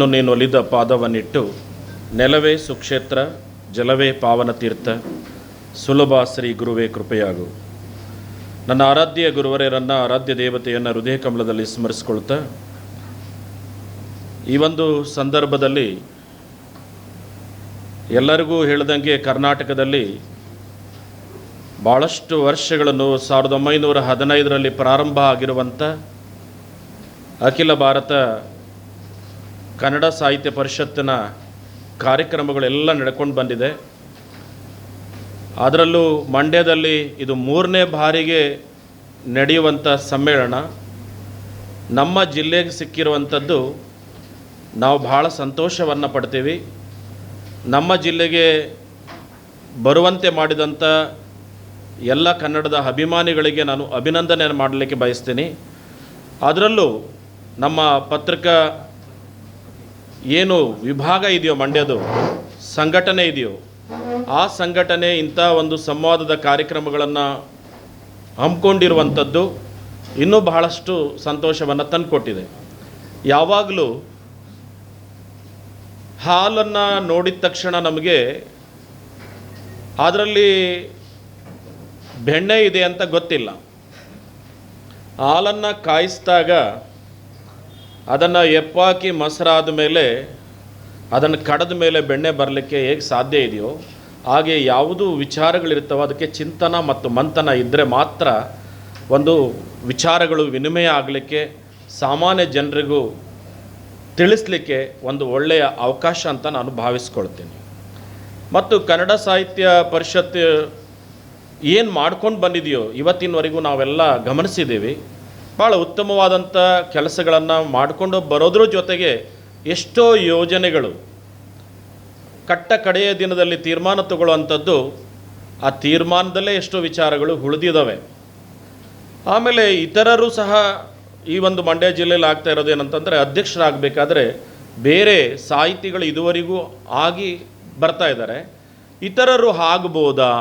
ನೀನು ಒಲಿದ ಪಾದವನ್ನಿಟ್ಟು, ನೆಲವೇ ಸುಕ್ಷೇತ್ರ, ಜಲವೇ ಪಾವನ ತೀರ್ಥ, ಸುಲಭ ಶ್ರೀ ಗುರುವೇ ಕೃಪೆಯಾಗು. ನನ್ನ ಆರಾಧ್ಯ ಗುರುವರೇರನ್ನ ಆರಾಧ್ಯ ದೇವತೆಯನ್ನು ಹೃದಯ ಕಮಲದಲ್ಲಿ ಸ್ಮರಿಸಿಕೊಳ್ತಾ, ಈ ಒಂದು ಸಂದರ್ಭದಲ್ಲಿ ಎಲ್ಲರಿಗೂ ಹೇಳ್ದಂಗೆ ಕರ್ನಾಟಕದಲ್ಲಿ ಭಾಳಷ್ಟು ವರ್ಷಗಳನ್ನು ಸಾವಿರದ ಒಂಬೈನೂರ ಹದಿನೈದರಲ್ಲಿ ಪ್ರಾರಂಭ ಆಗಿರುವಂಥ ಅಖಿಲ ಭಾರತ ಕನ್ನಡ ಸಾಹಿತ್ಯ ಪರಿಷತ್ತಿನ ಕಾರ್ಯಕ್ರಮಗಳೆಲ್ಲ ನಡ್ಕೊಂಡು ಬಂದಿದೆ. ಅದರಲ್ಲೂ ಮಂಡ್ಯದಲ್ಲಿ ಇದು ಮೂರನೇ ಬಾರಿಗೆ ನಡೆಯುವಂಥ ಸಮ್ಮೇಳನ. ನಮ್ಮ ಜಿಲ್ಲೆಗೆ ಸಿಕ್ಕಿರುವಂಥದ್ದು ನಾವು ಭಾಳ ಸಂತೋಷವನ್ನು ಪಡ್ತೀವಿ. ನಮ್ಮ ಜಿಲ್ಲೆಗೆ ಬರುವಂತೆ ಮಾಡಿದಂಥ ಎಲ್ಲ ಕನ್ನಡದ ಅಭಿಮಾನಿಗಳಿಗೆ ನಾನು ಅಭಿನಂದನೆ ಮಾಡಲಿಕ್ಕೆ ಬಯಸ್ತೀನಿ. ಅದರಲ್ಲೂ ನಮ್ಮ ಪತ್ರಿಕಾ ಏನು ವಿಭಾಗ ಇದೆಯೋ ಮಂಡ್ಯದು ಸಂಘಟನೆ ಇದೆಯೋ, ಆ ಸಂಘಟನೆ ಇಂಥ ಒಂದು ಸಂವಾದದ ಕಾರ್ಯಕ್ರಮಗಳನ್ನು ಹಮ್ಮಿಕೊಂಡಿರುವಂಥದ್ದು ಇನ್ನೂ ಬಹಳಷ್ಟು ಸಂತೋಷವನ್ನು ತಂದುಕೊಟ್ಟಿದೆ. ಯಾವಾಗಲೂ ಹಾಲನ್ನು ನೋಡಿದ ತಕ್ಷಣ ನಮಗೆ ಅದರಲ್ಲಿ ಬೆಣ್ಣೆ ಇದೆ ಅಂತ ಗೊತ್ತಿಲ್ಲ. ಹಾಲನ್ನು ಕಾಯಿಸಿದಾಗ ಅದನ್ನು ಎಪ್ಪಾಕಿ ಮೊಸರಾದ ಮೇಲೆ, ಅದನ್ನು ಕಡದ ಮೇಲೆ ಬೆಣ್ಣೆ ಬರಲಿಕ್ಕೆ ಹೇಗೆ ಸಾಧ್ಯ ಇದೆಯೋ, ಹಾಗೆ ಯಾವುದು ವಿಚಾರಗಳಿರ್ತವೋ ಅದಕ್ಕೆ ಚಿಂತನ ಮತ್ತು ಮಂಥನ ಇದ್ದರೆ ಮಾತ್ರ ಒಂದು ವಿಚಾರಗಳು ವಿನಿಮಯ ಆಗಲಿಕ್ಕೆ, ಸಾಮಾನ್ಯ ಜನರಿಗೂ ತಿಳಿಸ್ಲಿಕ್ಕೆ ಒಂದು ಒಳ್ಳೆಯ ಅವಕಾಶ ಅಂತ ನಾನು ಭಾವಿಸ್ಕೊಳ್ತೀನಿ. ಮತ್ತು ಕನ್ನಡ ಸಾಹಿತ್ಯ ಪರಿಷತ್ತು ಏನು ಮಾಡ್ಕೊಂಡು ಬಂದಿದೆಯೋ ಇವತ್ತಿನವರೆಗೂ ನಾವೆಲ್ಲ ಗಮನಿಸಿದ್ದೀವಿ. ಭಾಳ ಉತ್ತಮವಾದಂಥ ಕೆಲಸಗಳನ್ನು ಮಾಡಿಕೊಂಡು ಬರೋದ್ರ ಜೊತೆಗೆ ಎಷ್ಟೋ ಯೋಜನೆಗಳು ಕಟ್ಟ ಕಡೆಯ ದಿನದಲ್ಲಿ ತೀರ್ಮಾನ ತಗೊಳ್ಳುವಂಥದ್ದು ಆ ತೀರ್ಮಾನದಲ್ಲೇ ಎಷ್ಟೋ ವಿಚಾರಗಳು ಉಳಿದಿದ್ದಾವೆ ಆಮೇಲೆ ಇತರರು ಸಹ ಈ ಒಂದು ಮಂಡ್ಯ ಜಿಲ್ಲೆಯಲ್ಲಿ ಆಗ್ತಾ ಇರೋದು ಏನಂತಂದರೆ ಅಧ್ಯಕ್ಷರಾಗಬೇಕಾದ್ರೆ ಬೇರೆ ಸಾಹಿತಿಗಳು ಇದುವರೆಗೂ ಆಗಿ ಬರ್ತಾ ಇದ್ದಾರೆ. ಇತರರು ಆಗ್ಬೋದಾ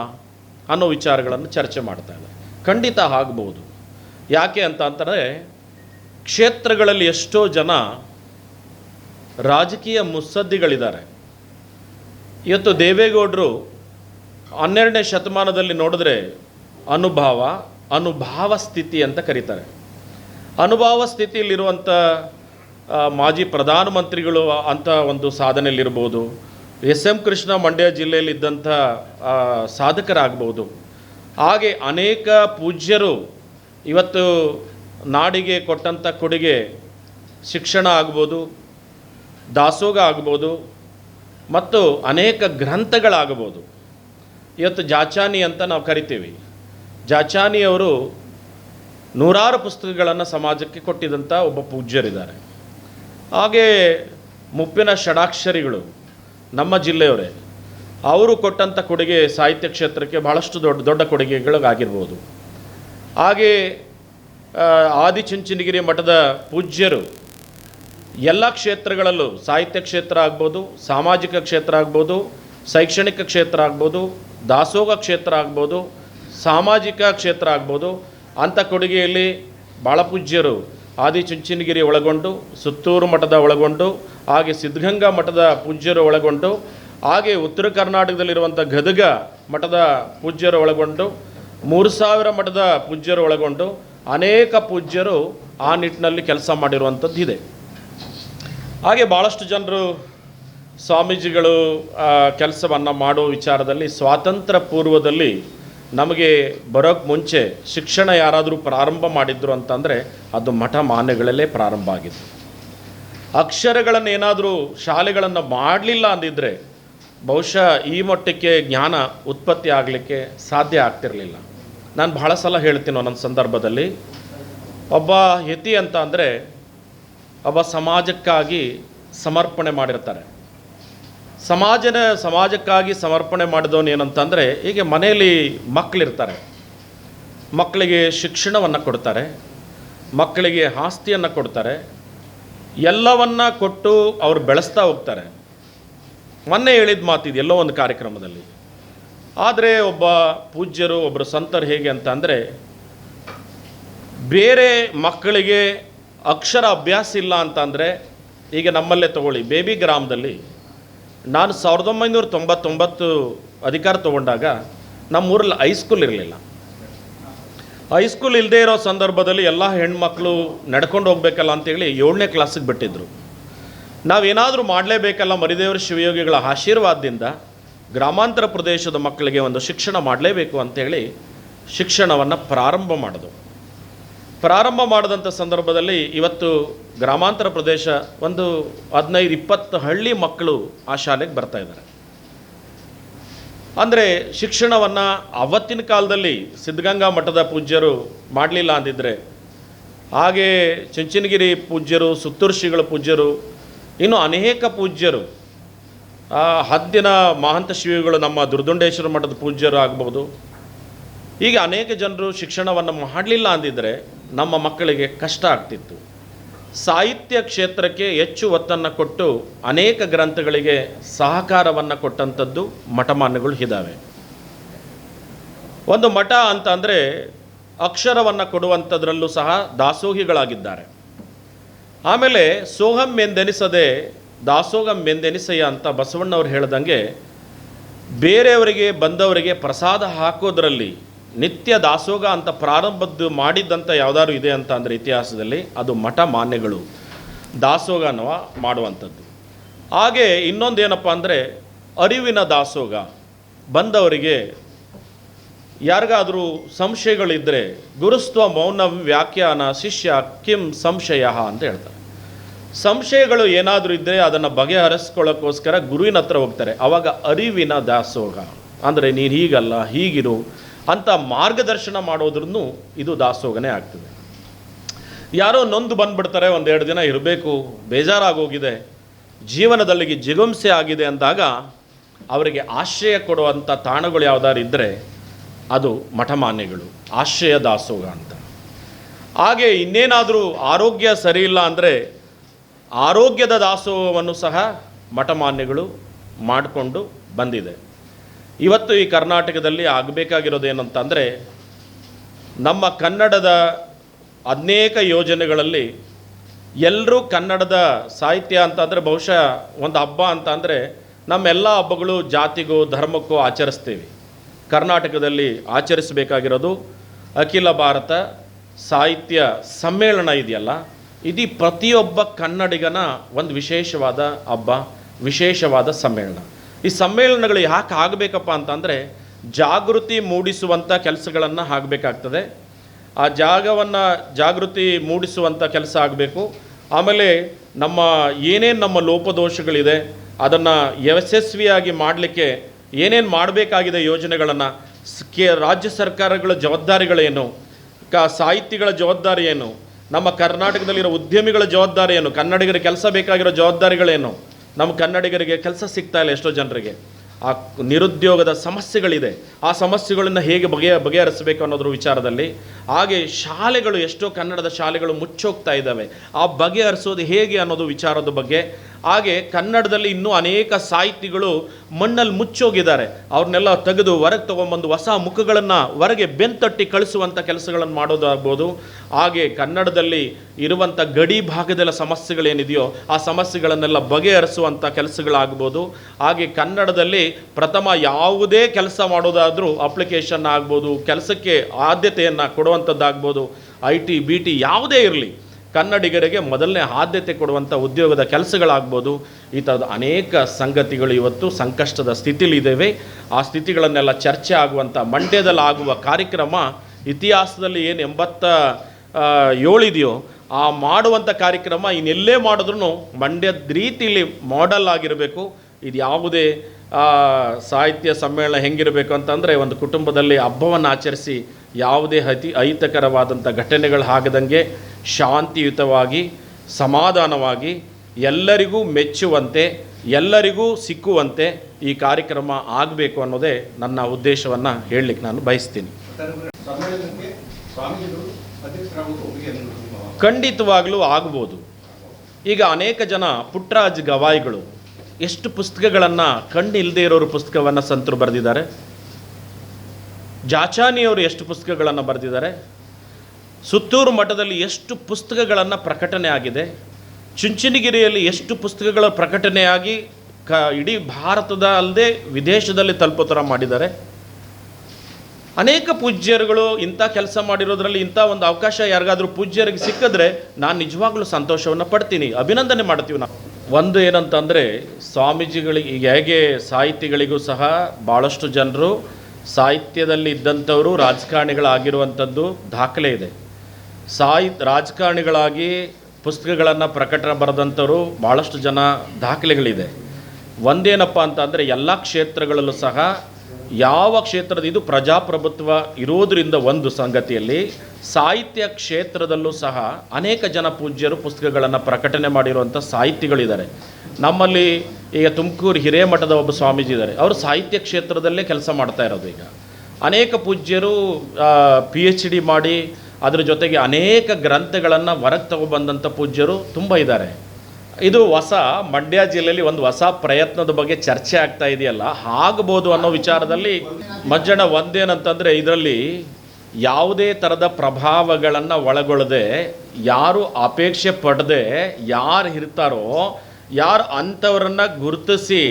ಅನ್ನೋ ವಿಚಾರಗಳನ್ನು ಚರ್ಚೆ ಮಾಡ್ತಾ ಇದ್ದಾರೆ. ಖಂಡಿತ ಆಗ್ಬೋದು. ಯಾಕೆ ಅಂತ ಅಂತಂದರೆ ಕ್ಷೇತ್ರಗಳಲ್ಲಿ ಎಷ್ಟೋ ಜನ ರಾಜಕೀಯ ಮುತ್ಸದ್ದಿಗಳಿದ್ದಾರೆ ಇವತ್ತು ದೇವೇಗೌಡರು ಹನ್ನೆರಡನೇ ಶತಮಾನದಲ್ಲಿ ನೋಡಿದ್ರೆ ಅನುಭಾವ ಅನುಭಾವ ಸ್ಥಿತಿ ಅಂತ ಕರೀತಾರೆ. ಅನುಭಾವ ಸ್ಥಿತಿಯಲ್ಲಿರುವಂಥ ಮಾಜಿ ಪ್ರಧಾನಮಂತ್ರಿಗಳು ಅಂಥ ಒಂದು ಸಾಧನೆಯಲ್ಲಿರ್ಬೋದು, ಎಸ್ ಎಂ ಕೃಷ್ಣ ಮಂಡ್ಯ ಜಿಲ್ಲೆಯಲ್ಲಿದ್ದಂಥ ಸಾಧಕರಾಗ್ಬೋದು. ಹಾಗೆ ಅನೇಕ ಪೂಜ್ಯರು ಇವತ್ತು ನಾಡಿಗೆ ಕೊಟ್ಟಂಥ ಕೊಡುಗೆ ಶಿಕ್ಷಣ ಆಗ್ಬೋದು ದಾಸೋಗ ಆಗ್ಬೋದು, ಮತ್ತು ಅನೇಕ ಗ್ರಂಥಗಳಾಗಬಹುದು ಇವತ್ತು ಜಾಚಾನಿ ಅಂತ ನಾವು ಕರಿತೀವಿ. ಜಾಚಾನಿಯವರು ನೂರಾರು ಪುಸ್ತಕಗಳನ್ನು ಸಮಾಜಕ್ಕೆ ಕೊಟ್ಟಿದಂಥ ಒಬ್ಬ ಪೂಜ್ಯರಿದ್ದಾರೆ. ಹಾಗೆ ಮುಪ್ಪಿನ ಷಡಾಕ್ಷರಿಗಳು ನಮ್ಮ ಜಿಲ್ಲೆಯವರೇ, ಅವರು ಕೊಟ್ಟಂಥ ಕೊಡುಗೆ ಸಾಹಿತ್ಯ ಕ್ಷೇತ್ರಕ್ಕೆ ಬಹಳಷ್ಟು ದೊಡ್ಡ ದೊಡ್ಡ ಕೊಡುಗೆಗಳಾಗಿರ್ಬೋದು. ಹಾಗೆ ಆದಿಚುಂಚನಗಿರಿ ಮಠದ ಪೂಜ್ಯರು ಎಲ್ಲ ಕ್ಷೇತ್ರಗಳಲ್ಲೂ ಸಾಹಿತ್ಯ ಕ್ಷೇತ್ರ ಆಗ್ಬೋದು, ಸಾಮಾಜಿಕ ಕ್ಷೇತ್ರ ಆಗ್ಬೋದು, ಶೈಕ್ಷಣಿಕ ಕ್ಷೇತ್ರ ಆಗ್ಬೋದು ದಾಸೋಗ ಕ್ಷೇತ್ರ ಆಗ್ಬೋದು, ಸಾಮಾಜಿಕ ಕ್ಷೇತ್ರ ಆಗ್ಬೋದು. ಅಂಥ ಕೊಡುಗೆಯಲ್ಲಿ ಭಾಳ ಪೂಜ್ಯರು ಆದಿಚುಂಚನಗಿರಿ ಒಳಗೊಂಡು, ಸುತ್ತೂರು ಮಠದ ಒಳಗೊಂಡು, ಹಾಗೆ ಸಿದ್ಧಗಂಗಾ ಮಠದ ಪೂಜ್ಯರು ಒಳಗೊಂಡು, ಹಾಗೆ ಉತ್ತರ ಕರ್ನಾಟಕದಲ್ಲಿರುವಂಥ ಗದಗ ಮಠದ ಪೂಜ್ಯರು ಒಳಗೊಂಡು ಮೂರು ಸಾವಿರ ಮಠದ ಪೂಜ್ಯರು ಒಳಗೊಂಡು ಅನೇಕ ಪೂಜ್ಯರು ಆ ನಿಟ್ಟಿನಲ್ಲಿ ಕೆಲಸ ಮಾಡಿರುವಂಥದ್ದು ಇದೆ. ಹಾಗೆ ಭಾಳಷ್ಟು ಜನರು ಸ್ವಾಮೀಜಿಗಳು ಕೆಲಸವನ್ನು ಮಾಡೋ ವಿಚಾರದಲ್ಲಿ ಸ್ವಾತಂತ್ರ್ಯ ಪೂರ್ವದಲ್ಲಿ ನಮಗೆ ಬರೋಕ್ಕೆ ಮುಂಚೆ ಶಿಕ್ಷಣ ಯಾರಾದರೂ ಪ್ರಾರಂಭ ಮಾಡಿದ್ರು ಅಂತಂದರೆ ಅದು ಮಠ ಮಾನ್ಯಗಳಲ್ಲೇ ಪ್ರಾರಂಭ ಆಗಿತ್ತು. ಅಕ್ಷರಗಳನ್ನು ಏನಾದರೂ ಶಾಲೆಗಳನ್ನು ಮಾಡಲಿಲ್ಲ ಅಂದಿದ್ದರೆ ಬಹುಶಃ ಈ ಮಟ್ಟಕ್ಕೆ ಜ್ಞಾನ ಉತ್ಪತ್ತಿ ಆಗಲಿಕ್ಕೆ ಸಾಧ್ಯ ಆಗ್ತಿರಲಿಲ್ಲ. ನಾನು ಬಹಳ ಸಲ ಹೇಳ್ತೀನಿ ಒಂದೊಂದು ಸಂದರ್ಭದಲ್ಲಿ, ಒಬ್ಬ ಯತಿ ಅಂತ ಅಂದರೆ ಒಬ್ಬ ಸಮಾಜಕ್ಕಾಗಿ ಸಮರ್ಪಣೆ ಮಾಡಿರ್ತಾರೆ. ಸಮಾಜನ, ಸಮಾಜಕ್ಕಾಗಿ ಸಮರ್ಪಣೆ ಮಾಡಿದವನು ಏನಂತಂದರೆ, ಹೀಗೆ ಮನೆಯಲ್ಲಿ ಮಕ್ಕಳಿರ್ತಾರೆ ಮಕ್ಕಳಿಗೆ ಶಿಕ್ಷಣವನ್ನು ಕೊಡ್ತಾರೆ ಮಕ್ಕಳಿಗೆ ಆಸ್ತಿಯನ್ನು ಕೊಡ್ತಾರೆ, ಎಲ್ಲವನ್ನ ಕೊಟ್ಟು ಅವ್ರು ಬೆಳೆಸ್ತಾ ಹೋಗ್ತಾರೆ. ಮೊನ್ನೆ ಹೇಳಿದ ಮಾತಿದೆ ಎಲ್ಲೋ ಒಂದು ಕಾರ್ಯಕ್ರಮದಲ್ಲಿ. ಆದರೆ ಒಬ್ಬ ಪೂಜ್ಯರು ಒಬ್ಬರು ಸಂತರು ಹೇಗೆ ಅಂತ ಅಂದರೆ ಬೇರೆ ಮಕ್ಕಳಿಗೆ ಅಕ್ಷರ ಅಭ್ಯಾಸ ಇಲ್ಲ ಅಂತಂದರೆ, ಈಗ ನಮ್ಮಲ್ಲೇ ತಗೊಳ್ಳಿ, ಬೇಬಿ ಗ್ರಾಮದಲ್ಲಿ ನಾನು ಸಾವಿರದ ಒಂಬೈನೂರ ತೊಂಬತ್ತೊಂಬತ್ತು ಅಧಿಕಾರ ತಗೊಂಡಾಗ ನಮ್ಮೂರಲ್ಲಿ ಹೈಸ್ಕೂಲ್ ಇರಲಿಲ್ಲ. ಹೈಸ್ಕೂಲ್ ಇಲ್ಲದೇ ಇರೋ ಸಂದರ್ಭದಲ್ಲಿ ಎಲ್ಲ ಹೆಣ್ಮಕ್ಳು ನಡ್ಕೊಂಡು ಹೋಗ್ಬೇಕಲ್ಲ ಅಂತೇಳಿ ಏಳನೇ ಕ್ಲಾಸಿಗೆ ಬಿಟ್ಟಿದ್ದರು ನಾವೇನಾದರೂ ಮಾಡಲೇಬೇಕಲ್ಲ ಮರಿದೇವರ ಶಿವಯೋಗಿಗಳ ಆಶೀರ್ವಾದದಿಂದ ಗ್ರಾಮಾಂತರ ಪ್ರದೇಶದ ಮಕ್ಕಳಿಗೆ ಒಂದು ಶಿಕ್ಷಣ ಮಾಡಲೇಬೇಕು ಅಂಥೇಳಿ ಶಿಕ್ಷಣವನ್ನು ಪ್ರಾರಂಭ ಮಾಡೋದು ಪ್ರಾರಂಭ ಮಾಡಿದಂಥ ಸಂದರ್ಭದಲ್ಲಿ ಇವತ್ತು ಗ್ರಾಮಾಂತರ ಪ್ರದೇಶ ಒಂದು ಹದಿನೈದು ಇಪ್ಪತ್ತು ಹಳ್ಳಿ ಮಕ್ಕಳು ಆ ಶಾಲೆಗೆ ಬರ್ತಾ ಇದ್ದಾರೆ. ಅಂದರೆ ಶಿಕ್ಷಣವನ್ನು ಅವತ್ತಿನ ಕಾಲದಲ್ಲಿ ಸಿದ್ಧಗಂಗಾ ಮಠದ ಪೂಜ್ಯರು ಮಾಡಲಿಲ್ಲ ಅಂದಿದ್ದರೆ ಹಾಗೆ ಚುಂಚನಗಿರಿ ಪೂಜ್ಯರು ಸುತ್ತೂರು ಶ್ರೀಗಳ ಪೂಜ್ಯರು, ಇನ್ನು ಅನೇಕ ಪೂಜ್ಯರು ಹದ್ದಿನ ಮಹಂತ ಶಿವಿಗಳು ನಮ್ಮ ದುರ್ದುಂಡೇಶ್ವರ ಮಠದ ಪೂಜ್ಯರು ಆಗ್ಬೋದು ಹೀಗೆ ಅನೇಕ ಜನರು ಶಿಕ್ಷಣವನ್ನು ಮಾಡಲಿಲ್ಲ ಅಂದಿದ್ದರೆ ನಮ್ಮ ಮಕ್ಕಳಿಗೆ ಕಷ್ಟ ಆಗ್ತಿತ್ತು. ಸಾಹಿತ್ಯ ಕ್ಷೇತ್ರಕ್ಕೆ ಹೆಚ್ಚು ಒತ್ತನ್ನು ಕೊಟ್ಟು ಅನೇಕ ಗ್ರಂಥಗಳಿಗೆ ಸಹಕಾರವನ್ನು ಕೊಟ್ಟಂಥದ್ದು ಮಠಮಾನ್ಯಗಳು ಇದ್ದಾವೆ ಒಂದು ಮಠ ಅಂತ ಅಂದರೆ ಅಕ್ಷರವನ್ನು ಕೊಡುವಂಥದ್ರಲ್ಲೂ ಸಹ ದಾಸೋಹಿಗಳಾಗಿದ್ದಾರೆ. ಆಮೇಲೆ ಸೋಹಂ ಎಂದೆನಿಸದೆ ದಾಸೋಗಂ ಮೆಂದೆನಿಸಯ್ಯ ಅಂತ ಬಸವಣ್ಣವ್ರು ಹೇಳ್ದಂಗೆ, ಬೇರೆಯವರಿಗೆ ಬಂದವರಿಗೆ ಪ್ರಸಾದ ಹಾಕೋದ್ರಲ್ಲಿ ನಿತ್ಯ ದಾಸೋಗ ಅಂತ ಪ್ರಾರಂಭದ್ದು ಮಾಡಿದ್ದಂಥ ಯಾವುದಾದ್ರು ಇದೆ ಅಂತ ಅಂದರೆ ಇತಿಹಾಸದಲ್ಲಿ, ಅದು ಮಠ ಮಾನ್ಯಗಳು ದಾಸೋಗನವ ಮಾಡುವಂಥದ್ದು. ಹಾಗೆ ಇನ್ನೊಂದೇನಪ್ಪ ಅಂದರೆ, ಅರಿವಿನ ದಾಸೋಗ ಬಂದವರಿಗೆ ಯಾರಿಗಾದರೂ ಸಂಶಯಗಳಿದ್ದರೆ ಗುರುಸ್ತ್ವ ಮೌನ ವ್ಯಾಖ್ಯಾನ ಶಿಷ್ಯ ಕಿಂ ಸಂಶಯ ಅಂತ ಹೇಳ್ತಾರೆ. ಸಂಶಯಗಳು ಏನಾದರೂ ಇದ್ದರೆ ಅದನ್ನು ಬಗೆಹರಿಸ್ಕೊಳ್ಳೋಕ್ಕೋಸ್ಕರ ಗುರುವಿನ ಹತ್ರ ಹೋಗ್ತಾರೆ. ಅವಾಗ ಅರಿವಿನ ದಾಸೋಹ. ಅಂದರೆ ನೀನು ಹೀಗಲ್ಲ, ಹೀಗಿರು ಅಂತ ಮಾರ್ಗದರ್ಶನ ಮಾಡೋದ್ರೂ ಇದು ದಾಸೋಗನೇ ಆಗ್ತದೆ. ಯಾರೋ ನೊಂದು ಬಂದ್ಬಿಡ್ತಾರೆ, ಒಂದೆರಡು ದಿನ ಇರಬೇಕು, ಬೇಜಾರಾಗೋಗಿದೆ ಜೀವನದಲ್ಲಿ ಜಿಗುಂಸೆ ಆಗಿದೆ ಅಂದಾಗ ಅವರಿಗೆ ಆಶ್ರಯ ಕೊಡುವಂಥ ತಾಣಗಳು ಯಾವುದಾದ್ರು ಇದ್ದರೆ ಅದು ಮಠಮಾನ್ಯಗಳು, ಆಶ್ರಯ ದಾಸೋಗ ಅಂತ. ಹಾಗೆ ಇನ್ನೇನಾದರೂ ಆರೋಗ್ಯ ಸರಿ ಇಲ್ಲ ಅಂದರೆ ಆರೋಗ್ಯದ ದಾಸೋಹವನ್ನು ಸಹ ಮಠಮಾನ್ಯಗಳು ಮಾಡಿಕೊಂಡು ಬಂದಿದೆ. ಇವತ್ತು ಈ ಕರ್ನಾಟಕದಲ್ಲಿ ಆಗಬೇಕಾಗಿರೋದು ಏನಂತಂದರೆ, ನಮ್ಮ ಕನ್ನಡದ ಅನೇಕ ಯೋಜನೆಗಳಲ್ಲಿ ಎಲ್ಲರೂ ಕನ್ನಡದ ಸಾಹಿತ್ಯ ಅಂತಂದರೆ ಬಹುಶಃ ಒಂದು ಹಬ್ಬ ಅಂತ ಅಂದರೆ ನಮ್ಮೆಲ್ಲ ಹಬ್ಬಗಳು ಜಾತಿಗೂ ಧರ್ಮಕ್ಕೂ ಆಚರಿಸ್ತೀವಿ. ಕರ್ನಾಟಕದಲ್ಲಿ ಆಚರಿಸಬೇಕಾಗಿರೋದು ಅಖಿಲ ಭಾರತ ಸಾಹಿತ್ಯ ಸಮ್ಮೇಳನ ಇದೆಯಲ್ಲ ಇದು ಪ್ರತಿಯೊಬ್ಬ ಕನ್ನಡಿಗನ ಒಂದು ವಿಶೇಷವಾದ ಹಬ್ಬ, ವಿಶೇಷವಾದ ಸಮ್ಮೇಳನ. ಈ ಸಮ್ಮೇಳನಗಳು ಯಾಕೆ ಆಗಬೇಕಪ್ಪ ಅಂತಂದರೆ ಜಾಗೃತಿ ಮೂಡಿಸುವಂಥ ಕೆಲಸಗಳನ್ನು ಆಗಬೇಕಾಗ್ತದೆ. ಆ ಜಾಗವನ್ನು ಜಾಗೃತಿ ಮೂಡಿಸುವಂಥ ಕೆಲಸ ಆಗಬೇಕು. ಆಮೇಲೆ ನಮ್ಮ ಏನೇನು ನಮ್ಮ ಲೋಪದೋಷಗಳಿದೆ, ಅದನ್ನು ಯಶಸ್ವಿಯಾಗಿ ಮಾಡಲಿಕ್ಕೆ ಏನೇನು ಮಾಡಬೇಕಾಗಿದೆ ಯೋಜನೆಗಳನ್ನು ಕೆ ರಾಜ್ಯ ಸರ್ಕಾರಗಳ ಜವಾಬ್ದಾರಿಗಳೇನು, ಕ ಸಾಹಿತಿಗಳ ಜವಾಬ್ದಾರಿ ಏನು ನಮ್ಮ ಕರ್ನಾಟಕದಲ್ಲಿರೋ ಉದ್ಯಮಿಗಳ ಜವಾಬ್ದಾರಿ ಏನು? ಕನ್ನಡಿಗರಿಗೆ ಕೆಲಸ ಬೇಕಾಗಿರೋ ಜವಾಬ್ದಾರಿಗಳೇನು? ನಮ್ಮ ಕನ್ನಡಿಗರಿಗೆ ಕೆಲಸ ಸಿಗ್ತಾ ಇಲ್ಲ ಎಷ್ಟೋ ಜನರಿಗೆ. ಆ ನಿರುದ್ಯೋಗದ ಸಮಸ್ಯೆಗಳಿದೆ. ಆ ಸಮಸ್ಯೆಗಳನ್ನು ಹೇಗೆ ಬಗೆಯ ಬಗೆಹರಿಸಬೇಕು ಅನ್ನೋದ್ರ ವಿಚಾರದಲ್ಲಿ ಹಾಗೆ ಶಾಲೆಗಳು ಎಷ್ಟೋ ಕನ್ನಡದ ಶಾಲೆಗಳು ಮುಚ್ಚೋಗ್ತಾ ಇದ್ದಾವೆ. ಆ ಬಗೆಹರಿಸೋದು ಹೇಗೆ ಅನ್ನೋದು ವಿಚಾರದ ಬಗ್ಗೆ ಹಾಗೆ ಕನ್ನಡದಲ್ಲಿ ಇನ್ನೂ ಅನೇಕ ಸಾಹಿತಿಗಳು ಮಣ್ಣಲ್ಲಿ ಮುಚ್ಚೋಗಿದ್ದಾರೆ. ಅವ್ರನ್ನೆಲ್ಲ ತೆಗೆದು ಹೊರಗೆ ತೊಗೊಂಬಂದು ಹೊಸ ಮುಖಗಳನ್ನು ಹೊರಗೆ ಬೆಂತಟ್ಟಿ ಕಳಿಸುವಂಥ ಕೆಲಸಗಳನ್ನು ಮಾಡೋದಾಗ್ಬೋದು. ಹಾಗೆ ಕನ್ನಡದಲ್ಲಿ ಇರುವಂಥ ಗಡಿ ಭಾಗದಲ್ಲ ಸಮಸ್ಯೆಗಳೇನಿದೆಯೋ ಆ ಸಮಸ್ಯೆಗಳನ್ನೆಲ್ಲ ಬಗೆಹರಿಸುವಂಥ ಕೆಲಸಗಳಾಗ್ಬೋದು. ಹಾಗೆ ಕನ್ನಡದಲ್ಲಿ ಪ್ರಥಮ ಯಾವುದೇ ಕೆಲಸ ಮಾಡೋದಾದರೂ ಅಪ್ಲಿಕೇಶನ್ ಆಗ್ಬೋದು. ಕೆಲಸಕ್ಕೆ ಆದ್ಯತೆಯನ್ನು ಕೊಡುವಂಥದ್ದಾಗ್ಬೋದು ಐ ಟಿ ಬಿ ಟಿ ಯಾವುದೇ ಇರಲಿ. ಕನ್ನಡಿಗರಿಗೆ ಮೊದಲನೇ ಆದ್ಯತೆ ಕೊಡುವಂಥ ಉದ್ಯೋಗದ ಕೆಲಸಗಳಾಗ್ಬೋದು, ಈ ಥರದ ಅನೇಕ ಸಂಗತಿಗಳು ಇವತ್ತು ಸಂಕಷ್ಟದ ಸ್ಥಿತಿಲಿದ್ದೇವೆ ಆ ಸ್ಥಿತಿಗಳನ್ನೆಲ್ಲ ಚರ್ಚೆ ಆಗುವಂಥ ಮಂಡ್ಯದಲ್ಲಿ ಆಗುವ ಕಾರ್ಯಕ್ರಮ ಇತಿಹಾಸದಲ್ಲಿ ಏನು ಎಂಬತ್ತ ಏಳಿದೆಯೋ, ಆ ಮಾಡುವಂಥ ಕಾರ್ಯಕ್ರಮ ಇನ್ನೆಲ್ಲೇ ಮಾಡಿದ್ರೂ ಮಂಡ್ಯದ ರೀತಿಲಿ ಮಾಡೆಲ್ ಆಗಿರಬೇಕು. ಇದು ಯಾವುದೇ ಸಾಹಿತ್ಯ ಸಮ್ಮೇಳನ ಹೆಂಗಿರಬೇಕು ಅಂತಂದರೆ ಒಂದು ಕುಟುಂಬದಲ್ಲಿ ಹಬ್ಬವನ್ನು ಆಚರಿಸಿ ಯಾವುದೇ ಅತಿ ಅಹಿತಕರವಾದಂಥ ಘಟನೆಗಳು ಆಗದಂಗೆ ಶಾಂತಿಯುತವಾಗಿ, ಸಮಾಧಾನವಾಗಿ, ಎಲ್ಲರಿಗೂ ಮೆಚ್ಚುವಂತೆ, ಎಲ್ಲರಿಗೂ ಸಿಕ್ಕುವಂತೆ ಈ ಕಾರ್ಯಕ್ರಮ ಆಗಬೇಕು ಅನ್ನೋದೇ ನನ್ನ ಉದ್ದೇಶವನ್ನು ಹೇಳಲಿಕ್ಕೆ ನಾನು ಬಯಸ್ತೀನಿ. ಖಂಡಿತವಾಗಲೂ ಆಗ್ಬೋದು. ಈಗ ಅನೇಕ ಜನ ಪುಟ್ಟರಾಜ್ ಗವಾಯಿಗಳು ಎಷ್ಟು ಪುಸ್ತಕಗಳನ್ನು ಕಣ್ಣಿಲ್ಲದೇ ಇರೋರು ಪುಸ್ತಕವನ್ನು ಸಂತರು ಬರೆದಿದ್ದಾರೆ? ಜಾಚಾನಿಯವರು ಎಷ್ಟು ಪುಸ್ತಕಗಳನ್ನು ಬರೆದಿದ್ದಾರೆ? ಸುತ್ತೂರು ಮಠದಲ್ಲಿ ಎಷ್ಟು ಪುಸ್ತಕಗಳನ್ನು ಪ್ರಕಟಣೆ ಆಗಿದೆ? ಚುಂಚನಗಿರಿಯಲ್ಲಿ ಎಷ್ಟು ಪುಸ್ತಕಗಳ ಪ್ರಕಟಣೆಯಾಗಿ ಕ, ಇಡೀ ಭಾರತದ ಅಲ್ಲದೆ ವಿದೇಶದಲ್ಲಿ ತಲುಪೋ ಥರ ಮಾಡಿದ್ದಾರೆ. ಅನೇಕ ಪೂಜ್ಯರುಗಳು ಇಂಥ ಕೆಲಸ ಮಾಡಿರೋದ್ರಲ್ಲಿ ಇಂಥ ಒಂದು ಅವಕಾಶ ಯಾರಿಗಾದರೂ ಪೂಜ್ಯರಿಗೆ ಸಿಕ್ಕಿದ್ರೆ ನಾನು ನಿಜವಾಗ್ಲೂ ಸಂತೋಷವನ್ನು ಪಡ್ತೀನಿ, ಅಭಿನಂದನೆ ಮಾಡ್ತೀವಿ ನಾವು. ಒಂದು ಏನಂತಂದರೆ, ಸ್ವಾಮೀಜಿಗಳಿಗೆ, ಹೇಗೆ ಸಾಹಿತಿಗಳಿಗೂ ಸಹ ಭಾಳಷ್ಟು ಜನರು ಸಾಹಿತ್ಯದಲ್ಲಿ ಇದ್ದಂಥವರು ರಾಜಕಾರಣಿಗಳಾಗಿರುವಂಥದ್ದು ದಾಖಲೆ ಇದೆ. ಸಾಹಿತ್ ರಾಜಕಾರಣಿಗಳಾಗಿ ಪುಸ್ತಕಗಳನ್ನು ಪ್ರಕಟಣೆ ಬರೆದಂಥವರು ಭಾಳಷ್ಟು ಜನ ದಾಖಲೆಗಳಿದೆ. ಒಂದೇನಪ್ಪ ಅಂತಂದರೆ ಎಲ್ಲ ಕ್ಷೇತ್ರಗಳಲ್ಲೂ ಸಹ ಯಾವ ಕ್ಷೇತ್ರದ ಇದು ಪ್ರಜಾಪ್ರಭುತ್ವ ಇರೋದರಿಂದ ಒಂದು ಸಂಗತಿಯಲ್ಲಿ ಸಾಹಿತ್ಯ ಕ್ಷೇತ್ರದಲ್ಲೂ ಸಹ ಅನೇಕ ಜನ ಪೂಜ್ಯರು ಪುಸ್ತಕಗಳನ್ನು ಪ್ರಕಟಣೆ ಮಾಡಿರುವಂಥ ಸಾಹಿತಿಗಳಿದ್ದಾರೆ. ನಮ್ಮಲ್ಲಿ ಈಗ ತುಮಕೂರು ಹಿರೇಮಠದ ಒಬ್ಬ ಸ್ವಾಮೀಜಿ ಇದ್ದಾರೆ. ಅವರು ಸಾಹಿತ್ಯ ಕ್ಷೇತ್ರದಲ್ಲೇ ಕೆಲಸ ಮಾಡ್ತಾ ಇರೋದು ಈಗ. ಅನೇಕ ಪೂಜ್ಯರು ಪಿ ಎಚ್ ಡಿ ಮಾಡಿ ಅದ್ರ ಜೊತೆಗೆ ಅನೇಕ ಗ್ರಂಥಗಳನ್ನು ಹೊರಗೆ ತಗೊಬಂದಂಥ ಪೂಜ್ಯರು ತುಂಬ ಇದ್ದಾರೆ. ಇದು ಹೊಸ ಮಂಡ್ಯ ಜಿಲ್ಲೆಯಲ್ಲಿ ಒಂದು ಹೊಸ ಪ್ರಯತ್ನದ ಬಗ್ಗೆ ಚರ್ಚೆ ಆಗ್ತಾ ಇದೆಯಲ್ಲ? ಆಗ್ಬೋದು ಅನ್ನೋ ವಿಚಾರದಲ್ಲಿ ಮಜ್ಜಣ ಒಂದೇನಂತಂದರೆ ಇದರಲ್ಲಿ ಯಾವುದೇ ಥರದ ಪ್ರಭಾವಗಳನ್ನು ಒಳಗೊಳ್ಳದೆ ಯಾರು ಅಪೇಕ್ಷೆ ಪಡದೆ ಯಾರು ಇರ್ತಾರೋ, ಯಾರು ಅಂಥವ್ರನ್ನ ಗುರುತಿಸಿ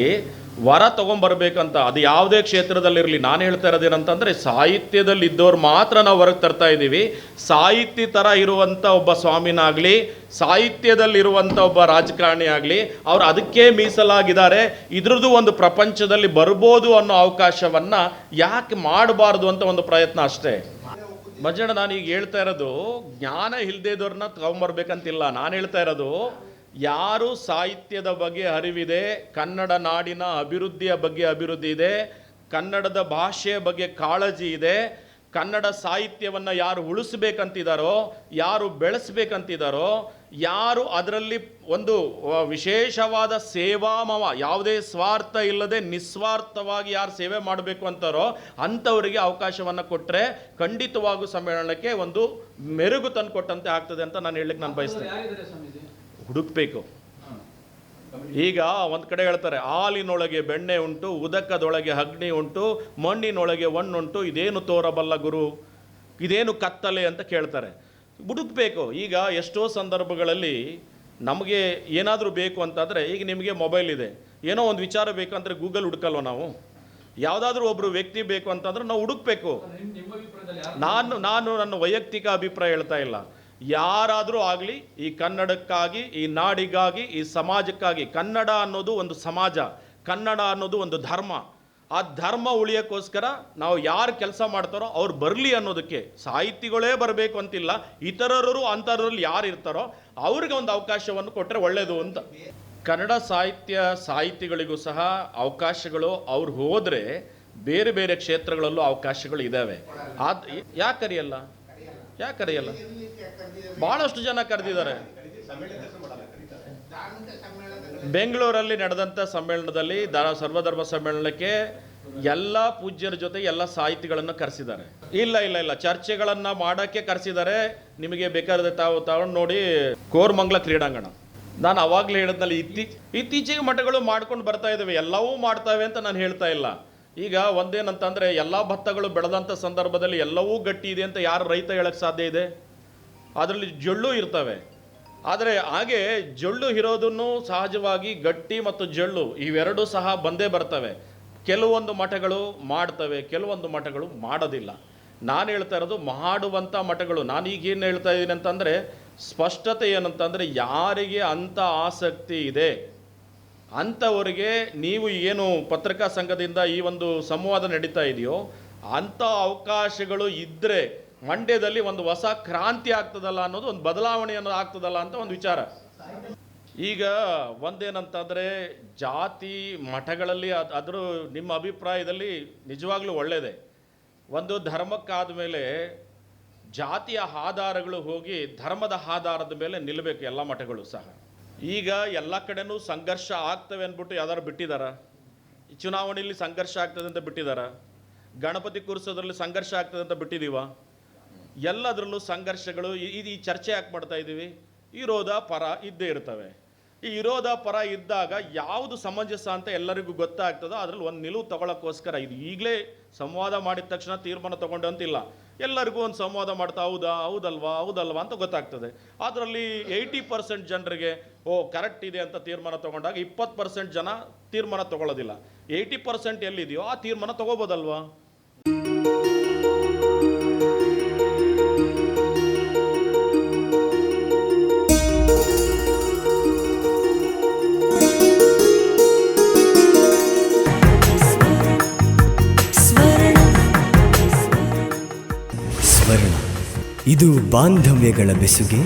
ವರ ತೊಗೊಂಬರ್ಬೇಕಂತ, ಅದು ಯಾವುದೇ ಕ್ಷೇತ್ರದಲ್ಲಿರಲಿ, ನಾನು ಹೇಳ್ತಾ ಇರೋದೇನಂತಂದರೆ ಸಾಹಿತ್ಯದಲ್ಲಿ ಇದ್ದವ್ರು ಮಾತ್ರ ನಾವು ಹೊರಗೆ ತರ್ತಾ ಇದ್ದೀವಿ. ಸಾಹಿತ್ಯ ಥರ ಇರುವಂಥ ಒಬ್ಬ ಸ್ವಾಮಿನಾಗಲಿ ಸಾಹಿತ್ಯದಲ್ಲಿರುವಂಥ ಒಬ್ಬ ರಾಜಕಾರಣಿ ಆಗಲಿ, ಅವ್ರು ಅದಕ್ಕೆ ಮೀಸಲಾಗಿದ್ದಾರೆ. ಇದ್ರದ್ದು ಒಂದು ಪ್ರಪಂಚದಲ್ಲಿ ಬರ್ಬೋದು ಅನ್ನೋ ಅವಕಾಶವನ್ನು ಯಾಕೆ ಮಾಡಬಾರ್ದು ಅಂತ ಒಂದು ಪ್ರಯತ್ನ ಅಷ್ಟೇ. ಮಜ್ಜಣ್ಣ ನಾನು ಈಗ ಹೇಳ್ತಾ ಇರೋದು, ಜ್ಞಾನ ಇಲ್ದೇದವ್ರನ್ನ ತಗೊಂಬರ್ಬೇಕಂತಿಲ್ಲ. ನಾನು ಹೇಳ್ತಾ ಇರೋದು ಯಾರು ಸಾಹಿತ್ಯದ ಬಗ್ಗೆ ಅರಿವಿದೆ, ಕನ್ನಡ ನಾಡಿನ ಅಭಿವೃದ್ಧಿಯ ಬಗ್ಗೆ ಅಭಿವೃದ್ಧಿ ಇದೆ, ಕನ್ನಡದ ಭಾಷೆಯ ಬಗ್ಗೆ ಕಾಳಜಿ ಇದೆ, ಕನ್ನಡ ಸಾಹಿತ್ಯವನ್ನು ಯಾರು ಉಳಿಸ್ಬೇಕಂತಿದ್ದಾರೋ ಯಾರು ಬೆಳೆಸ್ಬೇಕಂತಿದ್ದಾರೋ ಯಾರು ಅದರಲ್ಲಿ ಒಂದು ವಿಶೇಷವಾದ ಸೇವಾಮವ, ಯಾವುದೇ ಸ್ವಾರ್ಥ ಇಲ್ಲದೆ ನಿಸ್ವಾರ್ಥವಾಗಿ ಯಾರು ಸೇವೆ ಮಾಡಬೇಕು ಅಂತಾರೋ, ಅಂಥವರಿಗೆ ಅವಕಾಶವನ್ನು ಕೊಟ್ಟರೆ ಖಂಡಿತವಾಗೂ ಸಮ್ಮೇಳನಕ್ಕೆ ಒಂದು ಮೆರುಗು ತಂದು ಕೊಟ್ಟಂತೆ ಆಗ್ತದೆ ಅಂತ ನಾನು ಹೇಳಲಿಕ್ಕೆ ನಾನು ಬಯಸ್ತೇನೆ. ಹುಡುಕ್ಬೇಕು. ಈಗ ಒಂದು ಕಡೆ ಹೇಳ್ತಾರೆ ಹಾಲಿನೊಳಗೆ ಬೆಣ್ಣೆ ಉಂಟು ಉದಕದೊಳಗೆ ಅಗ್ನಿ ಉಂಟು ಮಣ್ಣಿನೊಳಗೆ ಒಣ್ಣುಂಟು ಇದೇನು ತೋರಬಲ್ಲ ಗುರು? ಇದೇನು ಕತ್ತಲೆ ಅಂತ ಕೇಳ್ತಾರೆ. ಹುಡುಕ್ಬೇಕು. ಈಗ ಎಷ್ಟೋ ಸಂದರ್ಭಗಳಲ್ಲಿ ನಮಗೆ ಏನಾದರೂ ಬೇಕು ಅಂತಂದರೆ ಈಗ ನಿಮಗೆ ಮೊಬೈಲ್ ಇದೆ. ಏನೋ ಒಂದು ವಿಚಾರ ಬೇಕು ಅಂದರೆ ಗೂಗಲ್ ಹುಡುಕಲ್ವ ನಾವು? ಯಾವುದಾದ್ರೂ ಒಬ್ಬರು ವ್ಯಕ್ತಿ ಬೇಕು ಅಂತಂದ್ರೆ ನಾವು ಹುಡುಕ್ಬೇಕು. ನಾನು ನಾನು ನನ್ನ ವೈಯಕ್ತಿಕ ಅಭಿಪ್ರಾಯ ಹೇಳ್ತಾ ಇಲ್ಲ. ಯಾರಾದರೂ ಆಗಲಿ ಈ ಕನ್ನಡಕ್ಕಾಗಿ, ಈ ನಾಡಿಗಾಗಿ, ಈ ಸಮಾಜಕ್ಕಾಗಿ, ಕನ್ನಡ ಅನ್ನೋದು ಒಂದು ಸಮಾಜ, ಕನ್ನಡ ಅನ್ನೋದು ಒಂದು ಧರ್ಮ. ಆ ಧರ್ಮ ಉಳಿಯೋಕ್ಕೋಸ್ಕರ ನಾವು ಯಾರು ಕೆಲಸ ಮಾಡ್ತಾರೋ ಅವ್ರು ಬರಲಿ ಅನ್ನೋದಕ್ಕೆ. ಸಾಹಿತಿಗಳೇ ಬರಬೇಕು ಅಂತಿಲ್ಲ ಇತರರು ಅಂಥದ್ರಲ್ಲಿ ಯಾರು ಇರ್ತಾರೋ ಅವ್ರಿಗೆ ಒಂದು ಅವಕಾಶವನ್ನು ಕೊಟ್ಟರೆ ಒಳ್ಳೆಯದು ಅಂತ. ಕನ್ನಡ ಸಾಹಿತ್ಯ ಸಾಹಿತಿಗಳಿಗೂ ಸಹ ಅವಕಾಶಗಳು, ಅವ್ರು ಹೋದರೆ ಬೇರೆ ಬೇರೆ ಕ್ಷೇತ್ರಗಳಲ್ಲೂ ಅವಕಾಶಗಳು ಇದ್ದಾವೆ ಅದು ಯಾಕೆ ಯಾಕೆ ಕರೆಯಲ್ಲ? ಭಾಳಷ್ಟು ಜನ ಕರೆದಿದ್ದಾರೆ. ಬೆಂಗಳೂರಲ್ಲಿ ನಡೆದಂಥ ಸಮ್ಮೇಳನದಲ್ಲಿ ದ ಸರ್ವಧರ್ಮ ಸಮ್ಮೇಳನಕ್ಕೆ ಎಲ್ಲ ಪೂಜ್ಯರ ಜೊತೆ ಎಲ್ಲ ಸಾಹಿತಿಗಳನ್ನು ಕರೆಸಿದ್ದಾರೆ. ಇಲ್ಲ ಇಲ್ಲ ಇಲ್ಲ. ಚರ್ಚೆಗಳನ್ನು ಮಾಡೋಕ್ಕೆ ಕರೆಸಿದ್ದಾರೆ. ನಿಮಗೆ ಬೇಕಾದ ತಾವು ತಗೊಂಡು ನೋಡಿ ಕೋರ್ಮಂಗ್ಲ ಕ್ರೀಡಾಂಗಣ. ನಾನು ಅವಾಗಲೇ ಹೇಳಿದ್ನಲ್ಲಿ, ಇತ್ತೀಚೆ, ಇತ್ತೀಚೆಗೆ ಮಠಗಳು ಮಾಡ್ಕೊಂಡು ಬರ್ತಾ ಇದ್ದಾವೆ. ಎಲ್ಲವೂ ಮಾಡ್ತಾವೆ ಅಂತ ನಾನು ಹೇಳ್ತಾ ಇಲ್ಲ. ಈಗ ಒಂದೇನಂತಂದರೆ ಎಲ್ಲ ಭತ್ತಗಳು ಬೆಳೆದಂಥ ಸಂದರ್ಭದಲ್ಲಿ ಎಲ್ಲವೂ ಗಟ್ಟಿ ಇದೆ ಅಂತ ಯಾರು ರೈತ ಹೇಳಕ್ಕೆ ಸಾಧ್ಯ ಇದೆ? ಅದರಲ್ಲಿ ಜೊಳ್ಳು ಇರ್ತವೆ. ಆದರೆ ಹಾಗೆ ಜೊಳ್ಳು ಇರೋದನ್ನು ಸಹಜವಾಗಿ ಗಟ್ಟಿ ಮತ್ತು ಜೊಳ್ಳು ಇವೆರಡೂ ಸಹ ಬಂದೇ ಬರ್ತವೆ. ಕೆಲವೊಂದು ಮಠಗಳು ಮಾಡ್ತವೆ, ಕೆಲವೊಂದು ಮಠಗಳು ಮಾಡೋದಿಲ್ಲ. ನಾನು ಹೇಳ್ತಾ ಇರೋದು ಮಾಡುವಂಥ ಮಠಗಳು. ನಾನು ಈಗ ಏನು ಹೇಳ್ತಾ ಇದ್ದೀನಿ ಅಂತಂದರೆ ಸ್ಪಷ್ಟತೆ ಏನಂತಂದರೆ ಯಾರಿಗೆ ಅಂಥ ಆಸಕ್ತಿ ಇದೆ. ಅಂಥವರಿಗೆ ನೀವು ಏನು ಪತ್ರಿಕಾ ಸಂಘದಿಂದ ಈ ಒಂದು ಸಂವಾದ ನಡೀತಾ ಇದೆಯೋ ಅಂಥ ಅವಕಾಶಗಳು ಇದ್ದರೆ ಮಂಡ್ಯದಲ್ಲಿ ಒಂದು ಹೊಸ ಕ್ರಾಂತಿ ಆಗ್ತದಲ್ಲ ಅನ್ನೋದು, ಒಂದು ಬದಲಾವಣೆ ಅನ್ನೋದು ಆಗ್ತದಲ್ಲ ಅಂತ ಒಂದು ವಿಚಾರ. ಈಗ ಒಂದೇನಂತಂದರೆ, ಜಾತಿ ಮಠಗಳಲ್ಲಿ ಅದು ಅದ್ರ ನಿಮ್ಮ ಅಭಿಪ್ರಾಯದಲ್ಲಿ ನಿಜವಾಗ್ಲೂ ಒಳ್ಳೆಯದೇ ಒಂದು ಧರ್ಮಕ್ಕಾದ ಮೇಲೆ ಜಾತಿಯ ಆಧಾರಗಳು ಹೋಗಿ ಧರ್ಮದ ಆಧಾರದ ಮೇಲೆ ನಿಲ್ಲಬೇಕು ಎಲ್ಲ ಮಠಗಳು ಸಹ. ಈಗ ಎಲ್ಲ ಕಡೆನೂ ಸಂಘರ್ಷ ಆಗ್ತವೆ ಅಂದ್ಬಿಟ್ಟು ಯಾವ್ದಾರು ಬಿಟ್ಟಿದಾರ? ಚುನಾವಣೆಯಲ್ಲಿ ಸಂಘರ್ಷ ಆಗ್ತದೆ ಅಂತ ಬಿಟ್ಟಿದಾರ? ಗಣಪತಿ ಕೂರಿಸೋದ್ರಲ್ಲಿ ಸಂಘರ್ಷ ಆಗ್ತದೆ ಅಂತ ಬಿಟ್ಟಿದೀವ? ಎಲ್ಲದರಲ್ಲೂ ಸಂಘರ್ಷಗಳು ಇದು ಈ ಚರ್ಚೆ ಯಾಕೆ ಮಾಡ್ತಾ ಇದ್ದೀವಿ ವಿರೋಧ ಪರ ಇದ್ದೇ ಇರ್ತವೆ. ಈ ವಿರೋಧ ಪರ ಇದ್ದಾಗ ಯಾವುದು ಸಮಂಜಸ ಅಂತ ಎಲ್ಲರಿಗೂ ಗೊತ್ತಾಗ್ತದೋ ಅದರಲ್ಲಿ ಒಂದು ನಿಲುವು ತಗೊಳ್ಳೋಕ್ಕೋಸ್ಕರ ಇದು ಈಗಲೇ ಸಂವಾದ ಮಾಡಿದ ತಕ್ಷಣ ತೀರ್ಮಾನ ತಗೊಂಡು ಅಂತಿಲ್ಲ. ಎಲ್ಲರಿಗೂ ಒಂದು ಸಂವಾದ ಮಾಡ್ತಾ, ಹೌದಾ, ಹೌದಲ್ವಾ ಹೌದಲ್ವಾ ಅಂತ ಗೊತ್ತಾಗ್ತದೆ. ಅದರಲ್ಲಿ ಏಯ್ಟಿ ಪರ್ಸೆಂಟ್ ಜನರಿಗೆ ಓ ಕರೆಕ್ಟ್ ಇದೆ ಅಂತ ತೀರ್ಮಾನ ತಗೊಂಡಾಗ ಇಪ್ಪತ್ತು ಪರ್ಸೆಂಟ್ ಜನ ತೀರ್ಮಾನ ತಗೊಳ್ಳೋದಿಲ್ಲ. ಏಯ್ಟಿ ಪರ್ಸೆಂಟ್ ಎಲ್ಲಿದೆಯೋ ಆ ತೀರ್ಮಾನ ತಗೋಬೋದಲ್ವಾ ಇದು ಬಾಂಧವ್ಯಗಳ ಬೆಸುಗೆ.